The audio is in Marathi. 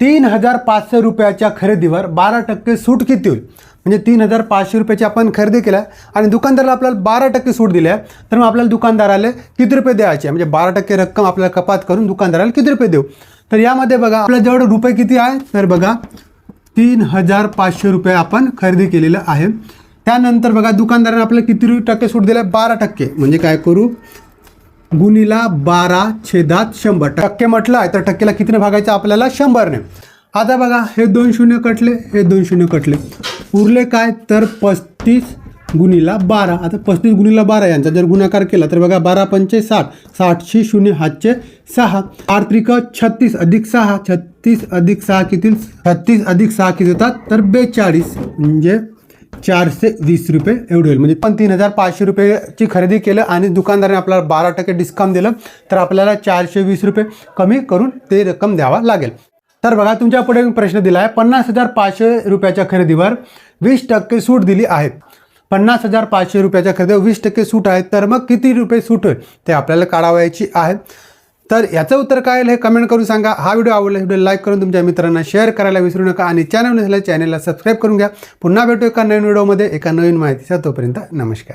तीन हजार पाचशे रुपयाच्या खरेदीवर बारा टक्के सूट किती होईल? म्हणजे तीन हजार पाचशे रुपयाची आपण खरेदी केल्या आणि दुकानदाराला आपल्याला बारा टक्के सूट दिली आहे तर मग आपल्याला दुकानदाराला किती रुपये द्यायचे? म्हणजे बारा टक्के रक्कम आपल्याला कपात करून दुकानदाराला किती रुपये देऊ? तर यामध्ये बघा आपल्या जवळ रुपये किती आहे? तर बघा तीन हजार पाचशे रुपये आपण खरेदी केलेलं आहे. त्यानंतर बघा दुकानदाराने आपल्याला किती टक्के सूट दिलं? आहे बारा टक्के. म्हणजे काय करू? गुणीला बारा छेदात शंभर. टक्के म्हटलं आहे तर टक्केला कितीने भागायचं आपल्याला? शंभरने. आता बघा हे दोन शून्य कटले हे दोन शून्य कटले. उरले काय? तर पस्तीस गुणीला बारा. आता पस्तीस गुणीला बारा यांचा जर गुणाकार केला तर बघा बारा पंचे साठ. साठशे शून्य हातचे सहा. आर्त्रिक छत्तीस अधिक सहा. छत्तीस अधिक सहा किती? छत्तीस अधिक सहा किती होतात? तर बेचाळीस. म्हणजे चारशे वीस रुपये एवढे होईल. म्हणजे पण तीन हजार पाचशे रुपयाची खरेदी केलं आणि दुकानदाराने आपल्याला बारा टक्के डिस्काउंट दिलं तर आपल्याला चारशे वीस रुपये कमी करून ते रक्कम द्यावा लागेल. तर बघा तुमच्यापुढे प्रश्न दिला आहे पन्नास हजार पाचशे रुपयाच्या खरेदीवर वीस टक्के सूट दिली आहे पन्नास हजार पाचशे रुपयाच्या खरेदीवर वीस टक्के सूट आहे तर मग किती रुपये सूट होईल ते आपल्याला काढावायची आहे. तर याचं उत्तर काय हे कमेंट करून सांगा. हा व्हिडिओ आवडला व्हिडिओ लाईक करून तुमच्या मित्रांना शेअर करायला विसरू नका आणि चॅनल नसल्या चॅनलला सबस्क्राईब करून घ्या. पुन्हा भेटू एका नवीन व्हिडिओमध्ये एका नवीन माहितीचा तोपर्यंत नमस्कार.